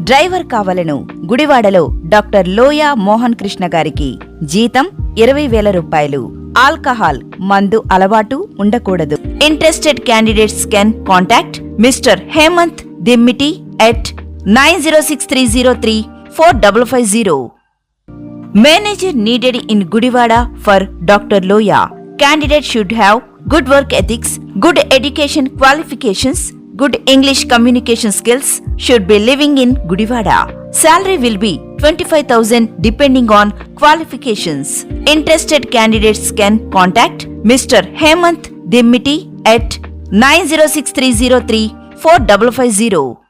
Driver కావలను గుడివాడలో doctor లోయా మోహన్ కృష్ణ గారికి జీతం ఇరవై వేల రూపాయలు. ఆల్కహాల్ మందు అలవాటు ఉండకూడదు. Interested candidates can contact mister Hemanth Dimmiti at nine zero six three zero three four double five zero. Manager needed in Gudivada for doctor Loya. Candidate should have good work ethics, good education qualifications, good English communication skills, should be living in Gudivada. Salary will be 25,000 depending on qualifications. Interested candidates can contact Mr. Hemant Dimmiti at 906303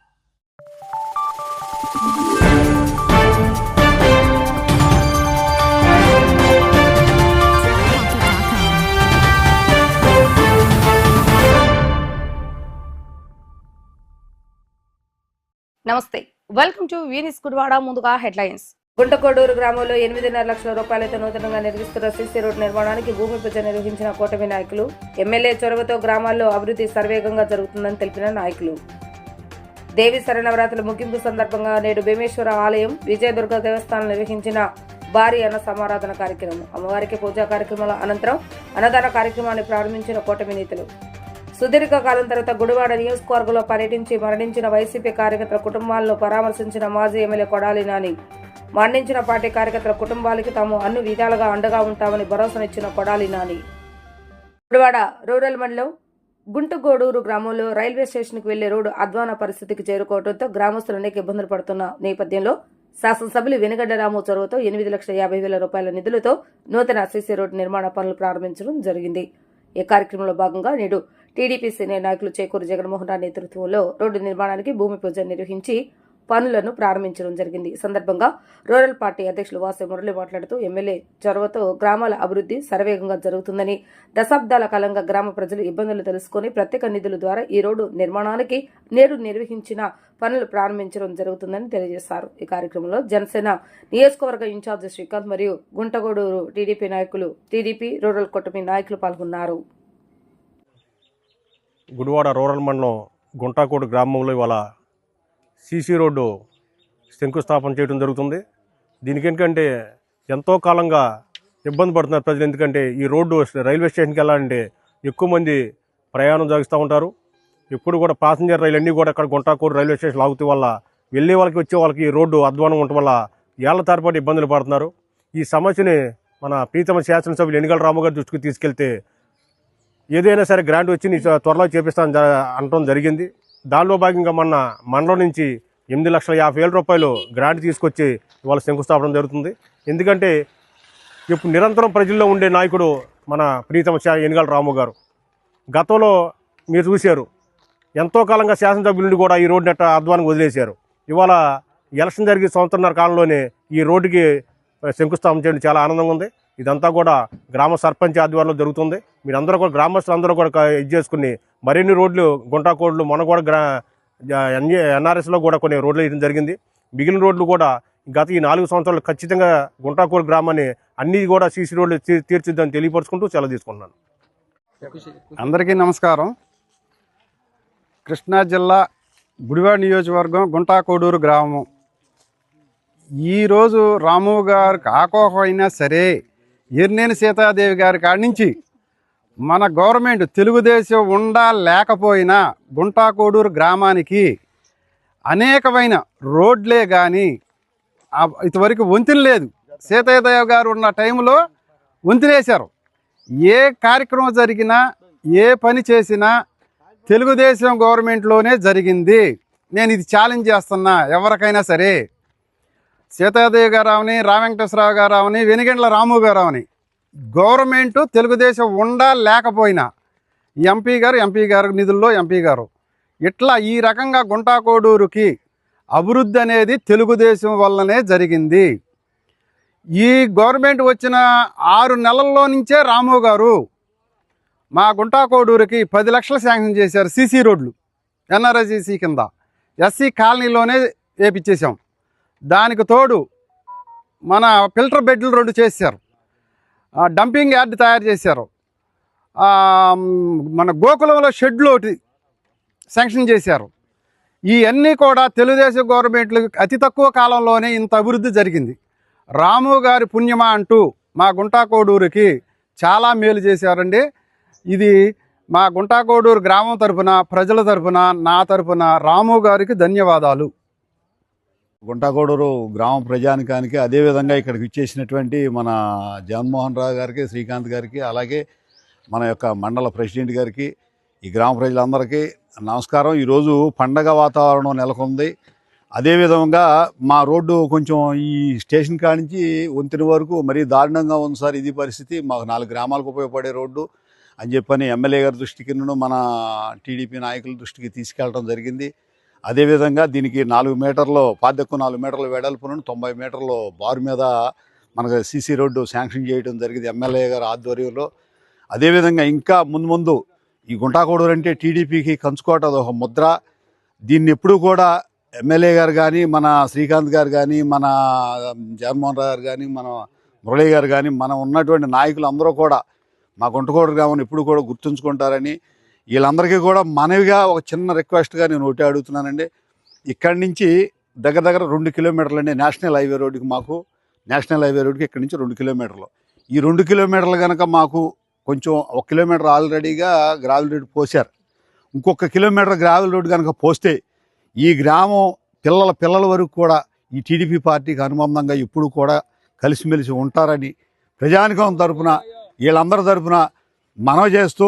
నమస్తే. Welcome to వీనిస్ Gudwada ముందుగా headlines Guntakoduru గ్రామంలో ఎనిమిదిన్నర లక్షల రూపాయలతో నూతనంగా నిర్మిస్తున్న CC road నిర్మాణానికి భూమి పూజ నిర్వహించిన కూటమి నాయకులు ఎమ్మెల్యే చొరవతో గ్రామాల్లో అభివృద్ధి సర్వేగంగా జరుగుతుందని తెలిపిన నాయకులు. దేవి శరణవరాత్రుల ముగింపు సందర్భంగా నేడు భీమేశ్వర ఆలయం విజయదుర్గ దేవస్థానం నిర్వహించిన భారీ అన్న సమారాధన కార్యక్రమం. అమ్మవారికి పూజా కార్యక్రమాల అనంతరం అన్నదాన కార్యక్రమాన్ని ప్రారంభించిన కూటమి నేతలు. సుదీర్ఘకాలం తర్వాత గుడివాడ నియోజకవర్గంలో పర్యటించి మరణించిన వైసీపీ కార్యకర్తల కుటుంబాలను పరామర్శించిన మాజీ ఎమ్మెల్యే కొడాలి నాని. మరణించిన పార్టీ కార్యకర్తల కుటుంబాలకి తాము అన్ని విధాలుగా అండగా ఉంటామని భరోసానిచ్చిన కొడాలి నాని. గుడివాడ రూరల్ మండలం గుంటుగోడూరు గ్రామంలో రైల్వే స్టేషన్కు వెళ్ళే రోడ్డు అధ్వాన పరిస్థితికి చేరుకోవడంతో గ్రామస్తులు అనేక ఇబ్బందులు పడుతున్న నేపథ్యంలో శాసనసభ్యులు వెనుగడ్డ రాము చొరవతో ఎనిమిది లక్షల యాభై వేల రూపాయల నిధులతో నూతన సీసీ రోడ్డు నిర్మాణ పనులు ప్రారంభించడం జరిగింది. ఈ కార్యక్రమంలో భాగంగా నేడు టీడీపీ సీనియర్ నాయకులు చేకూరు జగన్మోహన్ రావు నేతృత్వంలో రోడ్డు నిర్మాణానికి భూమి పూజ నిర్వహించి పనులను ప్రారంభించడం జరిగింది. ఈ సందర్భంగా రూరల్ పార్టీ అధ్యక్షులు వాసే మురళి మాట్లాడుతూ ఎమ్మెల్యే చొరవతో గ్రామాల అభివృద్ధి శరవేగంగా జరుగుతుందని దశాబ్దాల కాలంగా గ్రామ ప్రజలు ఇబ్బందులు తెలుసుకుని ప్రత్యేక నిధుల ద్వారా ఈ రోడ్డు నిర్మాణానికి నేడు నిర్వహించిన పనులు ప్రారంభించడం జరుగుతుందని తెలియజేశారు. ఈ కార్యక్రమంలో జనసేన నియోజకవర్గ ఇన్ఛార్జి శ్రీకాంత్ మరియు గుంటగూడూరు టీడీపీ నాయకులు టీడీపీ రూరల్ కూటమి నాయకులు పాల్గొన్నారు. గుడివాడ రూరల్ మండలం గుంటాకోడు గ్రామంలో ఇవాళ సీసీ రోడ్డు శంకుస్థాపన చేయడం జరుగుతుంది. దీనికి ఎందుకంటే ఎంతో కాలంగా ఇబ్బంది పడుతున్నారు ప్రజలు. ఎందుకంటే ఈ రోడ్డు రైల్వే స్టేషన్కి వెళ్ళాలంటే ఎక్కువ మంది ప్రయాణం సాగిస్తూ ఉంటారు. ఎప్పుడు కూడా ప్యాసింజర్ రైలు అన్నీ కూడా అక్కడ గుంటాకూరు రైల్వే స్టేషన్ ఆగుతూ వల్ల వెళ్ళే వాళ్ళకి వచ్చే వాళ్ళకి ఈ రోడ్డు అధ్వానం ఉండటం వల్ల ఏళ్ళ తరబడి ఇబ్బందులు పడుతున్నారు. ఈ సమస్యని మన ప్రీతమ శాసనసభ్యులు ఎన్నికల రాము గారి దృష్టికి తీసుకెళ్తే ఏదైనా సరే గ్రాంట్ వచ్చి నీ త్వరలో చేపిస్తాను అనటం జరిగింది. దానిలో భాగంగా మొన్న మండలం నుంచి ఎనిమిది లక్షల యాభై వేల రూపాయలు గ్రాంట్ తీసుకొచ్చి ఇవాళ శంకుస్థాపన జరుగుతుంది. ఎందుకంటే ఇప్పుడు నిరంతరం ప్రజల్లో ఉండే నాయకుడు మన ప్రీతమ శా రాము గారు. గతంలో మీరు చూశారు ఎంతో కాలంగా శాసనసభ్యుల కూడా ఈ రోడ్డు నెట్ట అధ్వానికి వదిలేశారు. ఇవాళ ఎలక్షన్ జరిగే సంవత్సరంన్నర కాలంలోనే ఈ రోడ్డుకి శంకుస్థాపన చేయడం చాలా ఆనందంగా ఉంది. ఇదంతా కూడా గ్రామ సర్పంచ్ ఆధ్వర్యంలో జరుగుతుంది. మీరందరూ కూడా గ్రామస్తులందరూ కూడా ఇది చేసుకుని మరిన్ని రోడ్లు గుంటాకోడ్లు మొన్న కూడా గ్రా ఎన్ఏ ఎన్ఆర్ఎస్లో కూడా కొన్ని రోడ్లు వేయడం జరిగింది. మిగిలిన రోడ్లు కూడా గత ఈ నాలుగు సంవత్సరాలు ఖచ్చితంగా గుంటాకోడ్ గ్రామాన్ని అన్ని కూడా సీసీ రోడ్లు తీ- తీర్చిద్దని తెలియపరుచుకుంటూ సెలవు తీసుకుంటున్నాను. అందరికీ నమస్కారం. కృష్ణా జిల్లా గుడివాడ నియోజకవర్గం గుంటాకోడూరు గ్రామం. ఈరోజు రాము గారికి ఆకోహం అయినా సరే ఎర్నేని సీతాదేవి గారి కాడి నుంచి మన గవర్నమెంట్ తెలుగుదేశం ఉండా లేకపోయినా గుంటాకోడూరు గ్రామానికి అనేకమైన రోడ్లే కానీ ఇంతవరకు వంతెన లేదు. సీతాదేవి గారు ఉన్న టైంలో వంతినేశారు. ఏ కార్యక్రమం జరిగినా ఏ పని చేసినా తెలుగుదేశం గవర్నమెంట్లోనే జరిగింది. నేను ఇది ఛాలెంజ్ చేస్తున్నా ఎవరికైనా సరే. సీతాదేవి గారు అవని రామవెంకటేశ్వరరావు గారు అవని వెనుగండ్ల రాము గారు అవని గవర్నమెంట్ తెలుగుదేశం ఉండా లేకపోయినా ఎంపీ గారు ఎంపీ గారు నిధుల్లో ఎంపీ గారు. ఇట్లా ఈ రకంగా గుంటాకోడూరుకి అభివృద్ధి అనేది తెలుగుదేశం వల్లనే జరిగింది. ఈ గవర్నమెంట్ వచ్చిన ఆరు నెలల్లో నుంచే రాము గారు మా గుంటాకోడూరుకి పది లక్షలు శాంక్షన్ చేశారు సీసీ రోడ్లు ఎన్ఆర్ఐసిసి కింద. ఎస్సీ కాలనీలోనే వేపించేసాం దానికి తోడు మన ఫిల్టర్ బెడ్లు రెండు చేశారు. డంపింగ్ యార్డ్ తయారు చేశారు. మన గోకులంలో షెడ్లు ఒకటి శాంక్షన్ చేశారు. ఇవన్నీ కూడా తెలుగుదేశం గవర్నమెంట్లు అతి తక్కువ కాలంలోనే ఇంత అభివృద్ధి జరిగింది. రాము గారి పుణ్యమా అంటూ మా గుంటాకోడూరుకి చాలా మేలు చేశారండి. ఇది మా గుంటాకోడూరు గ్రామం తరపున ప్రజల తరపున నా తరపున రాము గారికి ధన్యవాదాలు. గుంటాకోడూరు గ్రామ ప్రజానికానికి అదేవిధంగా ఇక్కడికి ఇచ్చేసినటువంటి మన జగన్మోహన్ రావు గారికి శ్రీకాంత్ గారికి అలాగే మన యొక్క మండల ప్రెసిడెంట్ గారికి ఈ గ్రామ ప్రజలందరికీ నమస్కారం. ఈరోజు పండగ వాతావరణం నెలకొంది. అదేవిధంగా మా రోడ్డు కొంచెం ఈ స్టేషన్ కాడ నుంచి వంతెన వరకు మరీ దారుణంగా ఉంది సార్ ఇది పరిస్థితి. మాకు నాలుగు గ్రామాలకు ఉపయోగపడే రోడ్డు అని చెప్పని ఎమ్మెల్యే గారి దృష్టికి మన టీడీపీ నాయకుల దృష్టికి తీసుకెళ్ళడం జరిగింది. అదేవిధంగా దీనికి నాలుగు మీటర్లు పాదెక్కు నాలుగు మీటర్ల వెడల్పును తొంభై మీటర్లు బారు మీద మనకు సీసీ రోడ్డు శాంక్షన్ చేయడం జరిగింది ఎమ్మెల్యే గారు ఆధ్వర్యంలో. అదేవిధంగా ఇంకా ముందు ముందు ఈ గుంటాకోడూరు అంటే టీడీపీకి కంచుకోట ఒక ముద్ర. దీన్ని ఎప్పుడూ కూడా ఎమ్మెల్యే గారు కానీ మన శ్రీకాంత్ గారు కానీ మన జగన్మోహన్ రావు గారు కానీ మన మురళీ గారు కానీ మనం ఉన్నటువంటి నాయకులు అందరూ కూడా మా గుంటకోడూరు గ్రామం ఎప్పుడు కూడా గుర్తుంచుకుంటారని వీళ్ళందరికీ కూడా మనవిగా ఒక చిన్న రిక్వెస్ట్గా నేను ఒకటి అడుగుతున్నానండి. ఇక్కడి నుంచి దగ్గర దగ్గర రెండు కిలోమీటర్లు అండి నేషనల్ హైవే రోడ్డుకి మాకు. నేషనల్ హైవే రోడ్డుకి ఇక్కడి నుంచి రెండు కిలోమీటర్లు. ఈ రెండు కిలోమీటర్లు కనుక మాకు కొంచెం ఒక కిలోమీటర్ ఆల్రెడీగా గ్రావెల్ రోడ్డు పోసారు ఇంకొక కిలోమీటర్ గ్రావెల్ రోడ్డు కనుక పోస్తే ఈ గ్రామం పిల్లల పిల్లల వరకు కూడా ఈ టీడీపీ పార్టీకి అనుబంధంగా ఇప్పుడు కూడా కలిసిమెలిసి ఉంటారని ప్రజానికం తరపున వీళ్ళందరి తరపున మనవి చేస్తూ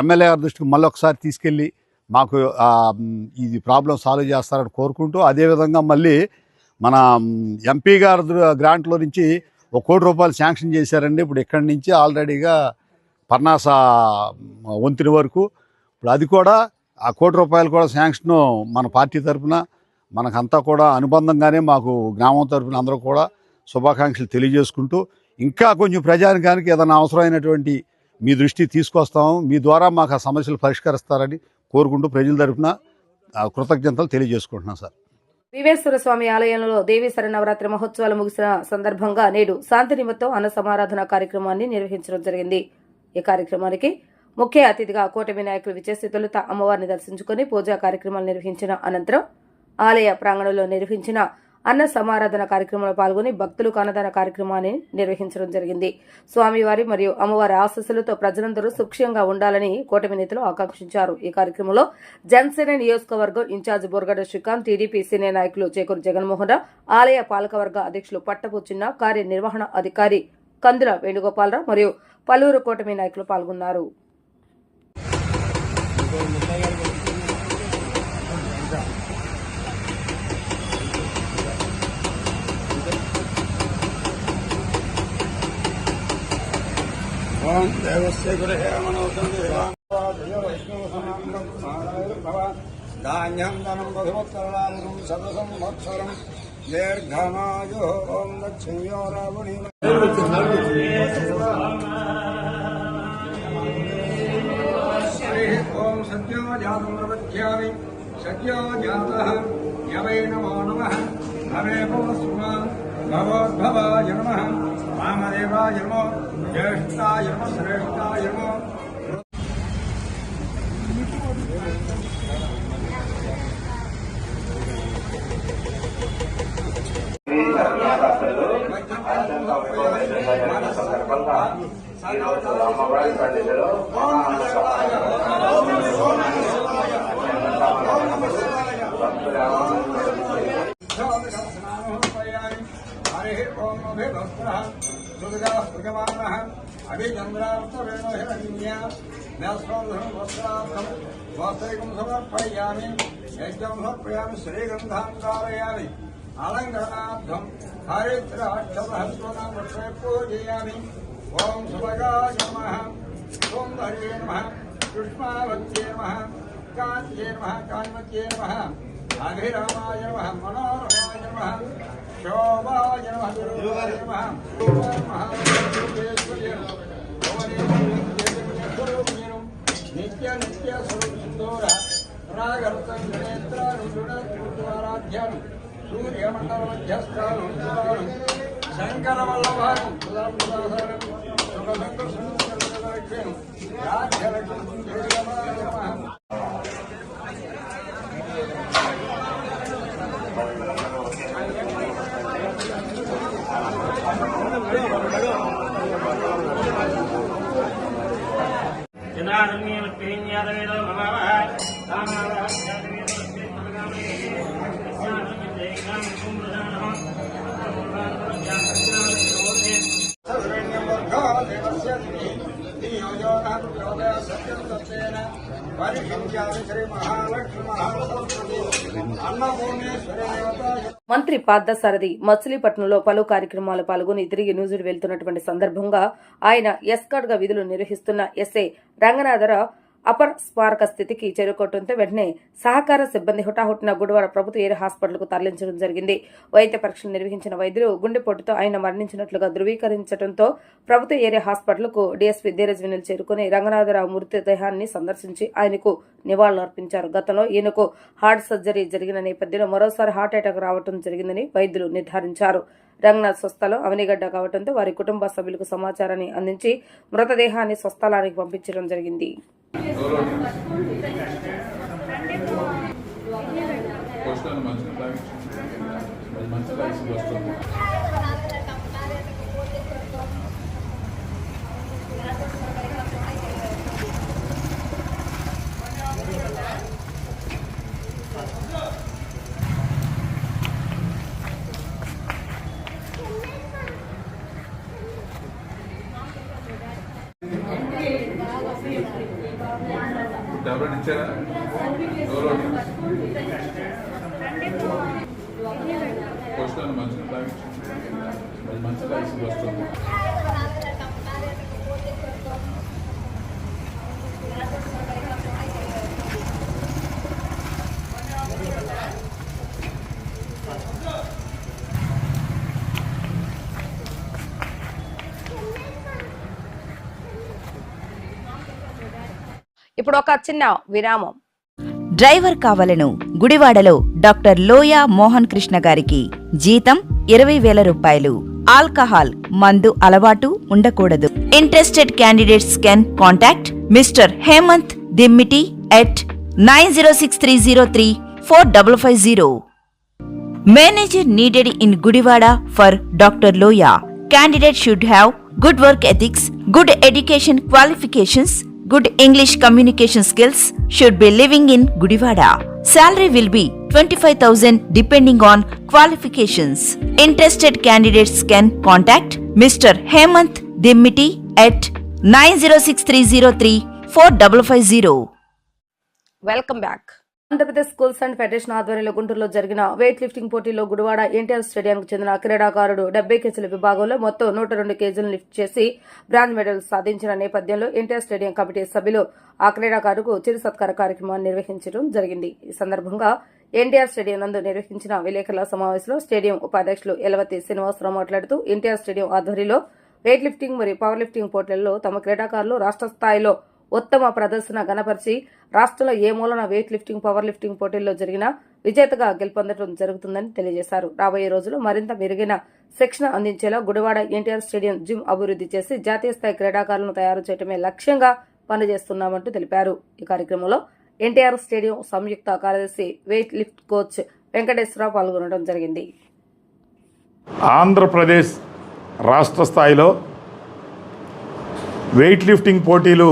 ఎమ్మెల్యే గారి దృష్టికి మళ్ళీ ఒకసారి తీసుకెళ్ళి మాకు ఇది ప్రాబ్లం సాల్వ్ చేస్తారని కోరుకుంటూ అదేవిధంగా మళ్ళీ మన ఎంపీ గారి గ్రాంట్లో నుంచి ఒక కోటి రూపాయలు శాంక్షన్ చేశారండి. ఇప్పుడు ఇక్కడి నుంచి ఆల్రెడీగా పర్నాస వంతెన వరకు. ఇప్పుడు అది కూడా ఆ కోటి రూపాయలు కూడా శాంక్షన్ మన పార్టీ తరఫున మనకంతా కూడా అనుబంధంగానే మాకు గ్రామం తరఫున అందరూ కూడా శుభాకాంక్షలు తెలియజేసుకుంటూ ఇంకా కొంచెం ప్రజానికానికి ఏదైనా అవసరమైనటువంటి మీ దృష్టి తీసుకొస్తాము మీ ద్వారా మాకు ఆ సమస్యలు పరిష్కరిస్తారని కోరుకుంటూ ప్రజల తరఫున కృతజ్ఞతలు తెలియజేసుకుంటున్నాం సార్. వివేశ్వర స్వామి ఆలయంలో దేవీ శరణవరాత్రి మహోత్సవాలు ముగిసిన సందర్భంగా నేడు శాంతి నిమిత్తం అన్న సమారాధన కార్యక్రమాన్ని నిర్వహించడం జరిగింది. ఈ కార్యక్రమానికి ముఖ్య అతిథిగా కూటమి నాయకులు విచేసి తొలుత అమ్మవారిని దర్శించుకుని పూజా కార్యక్రమాలు నిర్వహించిన అనంతరం ఆలయ ప్రాంగణంలో నిర్వహించిన అన్న సమారాధన కార్యక్రమంలో పాల్గొని భక్తులు అన్నదాన కార్యక్రమాన్ని నిర్వహించడం జరిగింది. స్వామివారి మరియు అమ్మవారి ఆశస్సులతో ప్రజలందరూ సుక్షంగా ఉండాలని కూటమి నేతలు ఆకాంక్షించారు. ఈ కార్యక్రమంలో జనసేన నియోజకవర్గం incharge Borgada Srikanth TDP senior నాయకులు చేకూరు జగన్మోహన్ రావు ఆలయ పాలకవర్గ అధ్యక్షులు పట్టపు చిన్న కార్యనిర్వహణ అధికారి కందుల వేణుగోపాలరావు మరియు పలువురు కూటమి నాయకులు పాల్గొన్నారు. ధాన్యం ధనం బహువత్తరాముఖం సదసం వత్సరం దీర్ఘమాయు ఓం లక్ష్మీయో రావణి ఓం సత్యో జాతం ప్రపద్యామి సత్యో జాత యవై నమో నమ భవే సుమా భవోద్భవాయ నమ వామదేవాయ నమో జ్యేష్ఠాయ నమ శ్రేష్ఠాయ నమో వస్త్రైకం సమర్పయామి యజ్ఞం సమర్పయామి శ్రీగంధాం ధారయామి అలంకరణార్థం హరిద్రాక్షమహస్వనం వృక్షే పూజయామి ఓం సుభగాయ నమః ఓం హరే నమః కృష్ణావత్యే నమః కాంత్యే నమః కాన్వత్యే నమః అభిరామాయ నమః మనోరమాయ నమః శోభాయ నమః దుర్గాయ నమః నిత్య నిత్య స్వరూప నిత్య రాగర్తం గణేత్ర రుద్రారాధ్యాను సూర్యమండల మధ్యస్థాను శంకర వల్లభాను సుఖ సంకృష్ణ రాజ్యలక్ష్మి మంత్రి పార్థసారథి మచిలీపట్నంలో పలు కార్యక్రమాలు పాల్గొని తిరిగి న్యూజిలాండ్ వెళ్తున్నటువంటి సందర్భంగా ఆయన ఎస్కార్డ్గా విధులు నిర్వహిస్తున్న ఎస్ఏ రంగనాథరావు అపర్ స్మారక స్థితికి చేరుకోవడంతో వెంటనే సహకార సిబ్బంది హుటాహుటిన గుడివాడ ప్రభుత్వ ఏరు హాస్పిటల్కు తరలించడం జరిగింది. వైద్య పరీక్షలు నిర్వహించిన వైద్యులు గుండెపోటుతో ఆయన మరణించినట్లుగా ధృవీకరించడంతో ప్రభుత్వ ఏరియా హాస్పిటల్కు డీఎస్పీ ధీరజ్ వినల్ చేరుకుని రంగనాథరావు మృతదేహాన్ని సందర్శించి ఆయనకు నివాళులర్పించారు. గతంలో ఈయనకు హార్ట్ సర్జరీ జరిగిన నేపథ్యంలో మరోసారి హార్ట్ అటాక్ రావడం జరిగిందని వైద్యులు నిర్ధారించారు. రంగనాథ్ స్వస్థలం అవనిగడ్డ కావడంతో వారి కుటుంబ సభ్యులకు సమాచారాన్ని అందించి మృతదేహాన్ని స్వస్థలానికి పంపించడం జరిగింది. పోస్టులను మంచిగా మంచిగా వస్తుంది ఇచ్చారా. అది మంచిగా ఇసుకు వస్తుంది. ఇప్పుడు ఒక చిన్న విరామం. డ్రైవర్ కావలను గుడివాడలో డాక్టర్ లోయా మోహన్ కృష్ణ గారికి జీతం ఇరవై వేల రూపాయలు. ఆల్కహాల్ మందు అలవాటు ఉండకూడదు. Interested candidates can contact mister Hemanth Dimmiti at nine zero six three zero three four double five zero. Manager needed in Gudivada for doctor Loya. Candidate should have good work ethics, good education qualifications, good English communication skills should be living in Gudivada. Salary will be 25,000 depending on qualifications. Interested candidates can contact Mr. Hemant Dimiti at 906303450. Welcome back. Andhra Pradesh schools and federation ఆధ్వర్యంలో గుంటూరులో జరిగిన weight lifting పోటీలో గుడివాడ ఎన్టీఆర్ స్టేడియానికి చెందిన క్రీడాకారుడు డెబ్బై కేజీల విభాగంలో మొత్తం నూట రెండు కేజీలను లిఫ్ట్ చేసి బ్రాంజ్ మెడల్ సాధించిన నేపథ్యంలో ఎన్టీఆర్ స్టేడియం కమిటీ సభ్యులు ఆ క్రీడాకారుకు చిరు సత్కార కార్యక్రమాన్ని నిర్వహించడం జరిగింది. ఈ సందర్భంగా ఎన్టీఆర్ స్టేడియం నందు నిర్వహించిన విలేకరుల సమావేశంలో స్టేడియం ఉపాధ్యక్షులు ఎలవతి శ్రీనివాసరావు మాట్లాడుతూ ఎన్టీఆర్ స్టేడియం ఆధ్వర్యంలో వెయిట్ లిఫ్టింగ్ మరియు పవర్ లిఫ్టింగ్ పోటీలలో తమ క్రీడాకారులు రాష్ట్ర స్థాయిలో ఉత్తమ ప్రదర్శన గనపరిచి రాష్ట్రంలో ఏ మూలన వెయిట్ లిఫ్టింగ్ పవర్ లిఫ్టింగ్ పోటీల్లో జరిగిన విజేతగా గెలుపొందడం జరుగుతుందని తెలియజేశారు. రాబోయే రోజులు మరింత మెరుగైన శిక్షణ అందించేలా గుడివాడ ఎన్టీఆర్ స్టేడియం జిమ్ అభివృద్ధి చేసి జాతీయ స్థాయి క్రీడాకారులను తయారు చేయడమే లక్ష్యంగా పనిచేస్తున్నామంటూ తెలిపారు. ఈ కార్యక్రమంలో ఎన్టీఆర్ స్టేడియం సంయుక్త కార్యదర్శి వెయిట్ లిఫ్ట్ కోచ్ వెంకటేశ్వరరావు పాల్గొనడం జరిగింది. ఆంధ్రప్రదేశ్ రాష్ట్ర స్థాయిలో వెయిట్ లిఫ్టింగ్ పోటీలు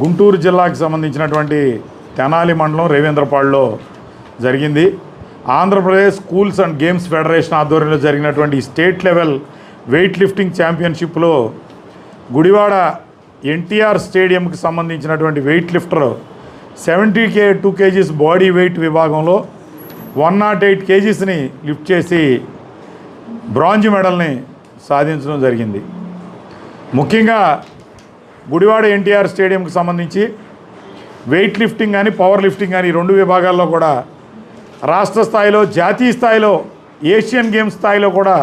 గుంటూరు జిల్లాకు సంబంధించినటువంటి తెనాలి మండలం రేవేంద్రపాడులో జరిగింది. Andhra Pradesh schools and games federation ఆధ్వర్యంలో జరిగినటువంటి స్టేట్ లెవెల్ వెయిట్ లిఫ్టింగ్ ఛాంపియన్షిప్లో గుడివాడ ఎన్టీఆర్ స్టేడియంకి సంబంధించినటువంటి weightlifter seventy K two KGs body weight విభాగంలో వన్ నాట్ ఎయిట్ కేజీస్ని లిఫ్ట్ చేసి బ్రాంజ్ మెడల్ని సాధించడం జరిగింది. ముఖ్యంగా గుడివాడ ఎన్టీఆర్ స్టేడియంకి సంబంధించి వెయిట్ లిఫ్టింగ్ కానీ పవర్ లిఫ్టింగ్ కానీ రెండు విభాగాల్లో కూడా రాష్ట్ర స్థాయిలో జాతీయ స్థాయిలో ఏషియన్ గేమ్స్ స్థాయిలో కూడా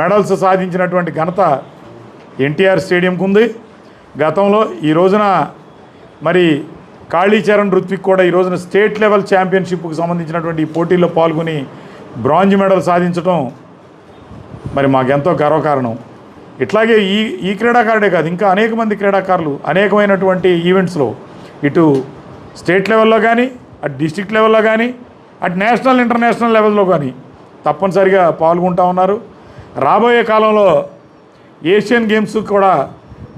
మెడల్స్ సాధించినటువంటి ఘనత ఎన్టీఆర్ స్టేడియంకు ఉంది. గతంలో ఈ రోజున మరి కాళీచరణ్ రుత్విక్ కూడా ఈ రోజున స్టేట్ లెవెల్ ఛాంపియన్షిప్కి సంబంధించినటువంటి ఈ పోటీల్లో పాల్గొని బ్రాంజ్ మెడల్ సాధించడం మరి మాకెంతో గర్వకారణం. ఇట్లాగే ఈ ఈ క్రీడాకారుడే కాదు ఇంకా అనేక మంది క్రీడాకారులు అనేకమైనటువంటి ఈవెంట్స్లో ఇటు స్టేట్ లెవెల్లో కానీ అటు డిస్టిక్ లెవెల్లో కానీ అటు నేషనల్ ఇంటర్నేషనల్ లెవెల్లో కానీ తప్పనిసరిగా పాల్గొంటూ ఉన్నారు. రాబోయే కాలంలో ఏషియన్ గేమ్స్ కూడా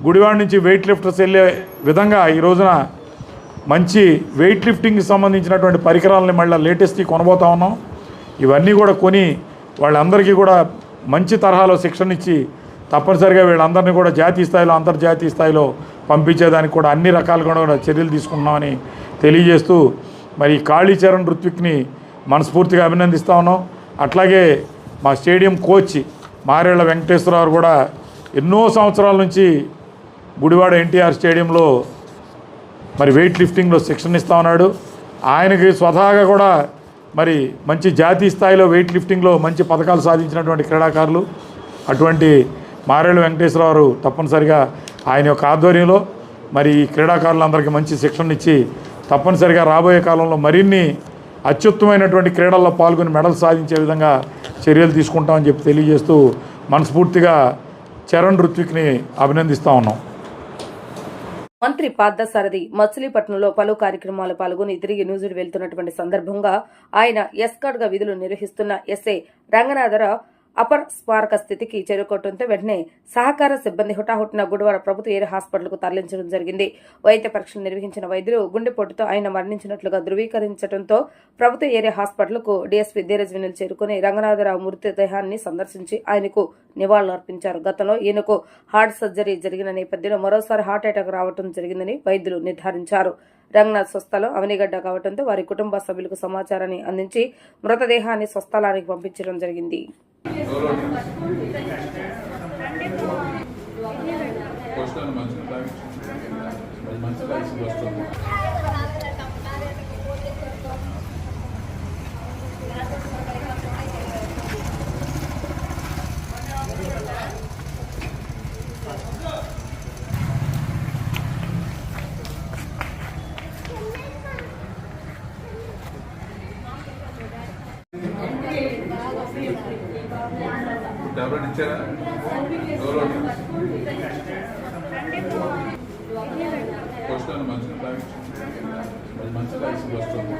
గుడివాడ నుంచి వెయిట్ లిఫ్టర్స్ వెళ్ళే విధంగా ఈ రోజున మంచి వెయిట్ లిఫ్టింగ్కి సంబంధించినటువంటి పరికరాలని మళ్ళీ లేటెస్ట్ కొనబోతా ఉన్నాం. ఇవన్నీ కూడా కొని వాళ్ళందరికీ కూడా మంచి తరహాలో శిక్షణ ఇచ్చి తప్పనిసరిగా వీళ్ళందరినీ కూడా జాతీయ స్థాయిలో అంతర్జాతీయ స్థాయిలో పంపించేదానికి కూడా అన్ని రకాలుగా కూడా చర్యలు తీసుకుంటున్నామని తెలియజేస్తూ మరి కాళీచరణ్ ఋత్విక్ని మనస్ఫూర్తిగా అభినందిస్తా ఉన్నాం. అట్లాగే మా స్టేడియం కోచ్ మారేళ్ళ వెంకటేశ్వరరావు కూడా ఎన్నో సంవత్సరాల నుంచి గుడివాడ ఎన్టీఆర్ స్టేడియంలో మరి వెయిట్ లిఫ్టింగ్లో శిక్షణ ఇస్తా ఉన్నాడు. ఆయనకి స్వతహాగా కూడా మరి మంచి జాతీయ స్థాయిలో వెయిట్ లిఫ్టింగ్లో మంచి పథకాలు సాధించినటువంటి క్రీడాకారులు. అటువంటి మారేళ్ళు వెంకటేశ్వరరావు తప్పనిసరిగా ఆయన యొక్క ఆధ్వర్యంలో మరి ఈ క్రీడాకారులందరికీ మంచి శిక్షణ ఇచ్చి తప్పనిసరిగా రాబోయే కాలంలో మరిన్ని అత్యుత్తమైనటువంటి క్రీడల్లో పాల్గొని మెడల్ సాధించే విధంగా చర్యలు తీసుకుంటామని చెప్పి తెలియజేస్తూ మనస్ఫూర్తిగా చరణ్ ఋత్విక్ని అభినందిస్తూ ఉన్నాం. మంత్రి పార్థసారథి మచిలీపట్నంలో పలు కార్యక్రమాలు పాల్గొని తిరిగి న్యూజిడ్ వెళ్తున్నటువంటి సందర్భంగా ఆయన ఎస్కార్డ్ విధులు నిర్వహిస్తున్న ఎస్ఐ రంగనాథరావు అపర్ స్మారక స్థితికి చేరుకోవడంతో వెంటనే సహకార సిబ్బంది హుటాహుటిన గుడివాడ ప్రభుత్వ ఏరియా హాస్పిటల్కు తరలించడం జరిగింది. వైద్య పరీక్షలు నిర్వహించిన వైద్యులు గుండెపోటుతో ఆయన మరణించినట్లుగా ధృవీకరించడంతో ప్రభుత్వ ఏరియా హాస్పిటల్కు డీఎస్పీ ధీరజ్ వినుల్ చేరుకుని రంగనాథరావు మృతదేహాన్ని సందర్శించి ఆయనకు నివాళులర్పించారు. గతంలో ఈయనకు హార్ట్ సర్జరీ జరిగిన నేపథ్యంలో మరోసారి హార్ట్ అటాక్ రావడం జరిగిందని వైద్యులు నిర్ధారించారు. రంగనాథ్ స్వస్థలం అవనిగడ్డ కావడంతో వారి కుటుంబ సభ్యులకు సమాచారాన్ని అందించి మృతదేహాన్ని స్వస్థలానికి పంపించడం జరిగింది. పోస్టాన్ని ఇచ్చారా? ఎవరు? పోస్టాన్ని మంచిగా మంచిగా వస్తుంది.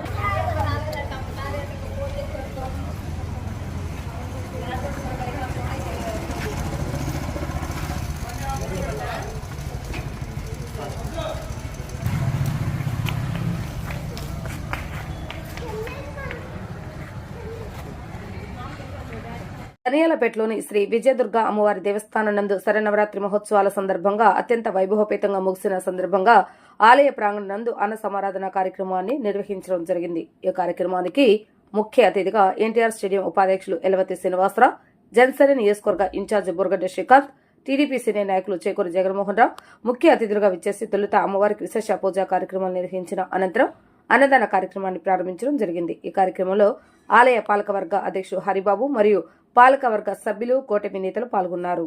కనియాలపేటలోని శ్రీ విజయదుర్గ అమ్మవారి దేవస్థానం నందు శరనవరాత్రి మహోత్సవాల సందర్భంగా అత్యంత వైభవపేతంగా ముగిసిన సందర్భంగా ఆలయ ప్రాంగణం నందు అన్న సమారాధన కార్యక్రమాన్ని నిర్వహించడం జరిగింది. ఈ కార్యక్రమానికి ముఖ్య అతిథిగా ఎన్టీఆర్ స్టేడియం ఉపాధ్యక్షులు ఎలవతి శ్రీనివాసరావు జనసేన నియోజకవర్గ incharge Burgadda Srikanth TDP senior నాయకులు చేకూరు జగన్మోహన్ రావు ముఖ్య అతిథులుగా విచ్చేసి తొలుత అమ్మవారికి విశేష పూజా కార్యక్రమాలు నిర్వహించిన అనంతరం అన్నదాన కార్యక్రమాన్ని ప్రారంభించడం జరిగింది. ఈ కార్యక్రమంలో ఆలయ పాలకవర్గ అధ్యక్షుడు హరిబాబు మరియు పాలకవర్గ సభ్యులు కూటమి నేతలు పాల్గొన్నారు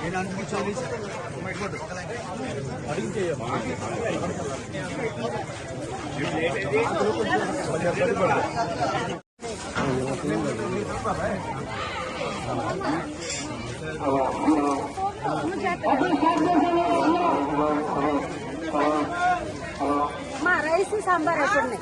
నేను అందుకు చదివేసి అడిగి Open ಸಾಂಬಾರ್ ಹಾಕೊಂಡೆ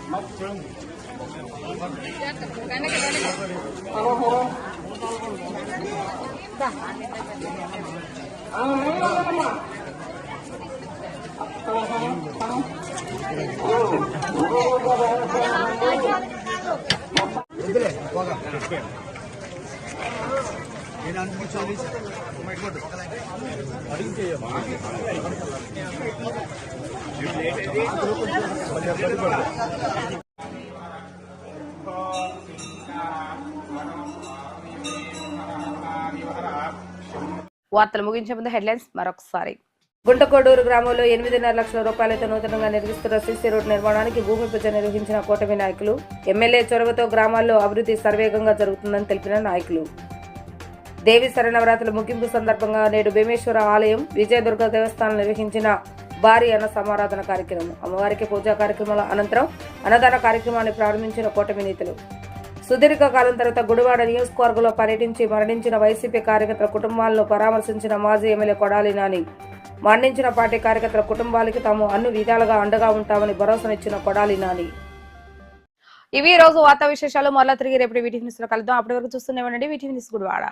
నేను అనుకుంటాను అడిగితే వార్తలు ముగించే ముందు హెడ్లైన్స్ మరొకసారి. గుంటకోడూరు గ్రామంలో ఎనిమిదిన్నర లక్షల రూపాయలతో నూతనంగా నిర్మిస్తున్న సీసీ రోడ్డు నిర్మాణానికి భూమి పూజ నిర్వహించిన కూటమి నాయకులు ఎమ్మెల్యే చొరవతో గ్రామాల్లో అభివృద్ధి సర్వేగంగా జరుగుతుందని తెలిపిన నాయకులు. దేవి శరణవరాత్రుల ముగింపు సందర్భంగా నేడు భీమేశ్వర ఆలయం విజయదుర్గ దేవస్థానం నిర్వహించిన భారీ అన్న సమారాధన కార్యక్రమం. అమ్మవారికి పూజా కార్యక్రమాల అనంతరం అన్నదాన కార్యక్రమాన్ని ప్రారంభించిన కూటమి నేతలు. సుదీర్ఘ కాలం తర్వాత గుడివాడ నియోజకవర్గంలో పర్యటించి మరణించిన వైసీపీ కార్యకర్తల కుటుంబాలను పరామర్శించిన మాజీ ఎమ్మెల్యే కొడాలి నాని. మరణించిన పార్టీ కార్యకర్తల కుటుంబాలకి తాము అన్ని విధాలుగా అండగా ఉంటామని భరోసానిచ్చిన కొడాలి నాని. ఇవి ఈ రోజు వార్తా విశేషాలు. మరలా తిరిగి రేపటి వీటి న్యూస్లో కలుద్దాం. అప్పటి వరకు చూస్తూనే ఉండండి వీటి న్యూస్ గుడివాడ.